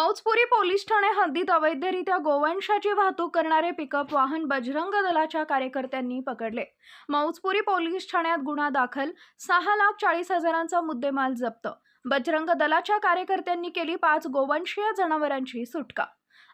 Maujpuri police Thane हद्दीत अवैधरित्या गोवंशाची वाहतूक करणारे पिकअप वाहन बजरंग दलाच्या कार्यकर्त्यांनी पकडले. मौजपुरी पोलीस ठाण्यात गुन्हा दाखल सहा लाख चाळीस हजारांचा मुद्देमाल जप्त. बजरंग दलाच्या कार्यकर्त्यांनी केली पाच गोवंशीय जनावरांची सुटका.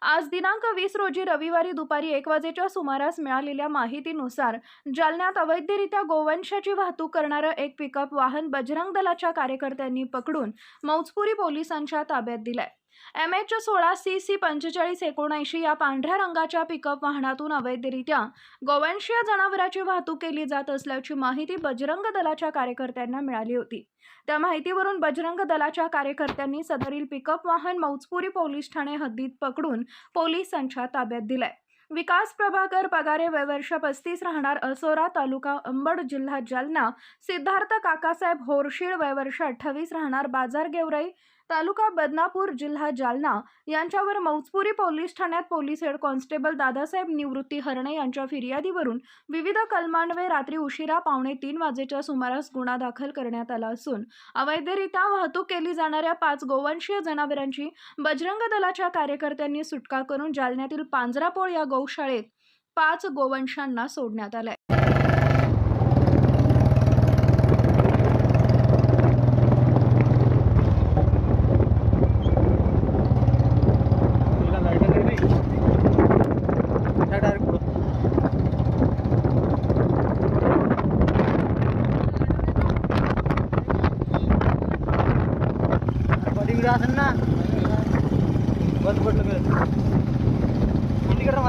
आज दिनांक वीस रोजी रविवारी दुपारी एक वाजेच्या सुमारास मिळालेल्या माहितीनुसार जालन्यात अवैधरित्या गोवंशाची वाहतूक करणारं एक पिकअप वाहन बजरंग दलाच्या कार्यकर्त्यांनी पकडून मौजपुरी पोलिसांच्या ताब्यात दिलंय. एम एच सोळा सी सी पंचेचाळीस एकोणऐंशी या पांढऱ्या रंगाच्या पिकअप वाहनातून अवैधरित्या गोवंशीय जनावरांची वाहतूक केली जात असल्याची माहिती बजरंग दलाच्या कार्यकर्त्यांना मिळाली होती. त्या माहितीवरून बजरंग दलाच्या कार्यकर्त्यांनी सदरील पिकअप वाहन मौजपुरी पोलीस ठाणे हद्दीत पकडून पोलिसांच्या ताब्यात दिलंय. विकास प्रभाकर पगारे वयवर्ष पस्तीस राहणार असोरा तालुका अंबड जिल्हा जालना. सिद्धार्थ काकासाहेब होरशीळ वयवर्ष अठ्ठावीस राहणार बाजार गेवराई. तालुका बदनापूर जिल्हा जालना यांच्यावर मौजपुरी पोलीस ठाण्यात police head constable Dadasaheb Nivrutti Harne यांच्या फिर्यादीवरून विविध कलमांवे रात्री उशिरा पावणे तीन वाजेच्या सुमारास गुन्हा दाखल करण्यात आला असून अवैधरित्या वाहतूक केली जाणाऱ्या पाच गोवंशीय जनावरांची बजरंग दलाच्या कार्यकर्त्यांनी सुटका करून जालन्यातील पांजरापोळ या गौशाळेत पाच गोवंशांना सोडण्यात आलंय. बॉडी गिरा असेल ना बंद पडलं का? किती करा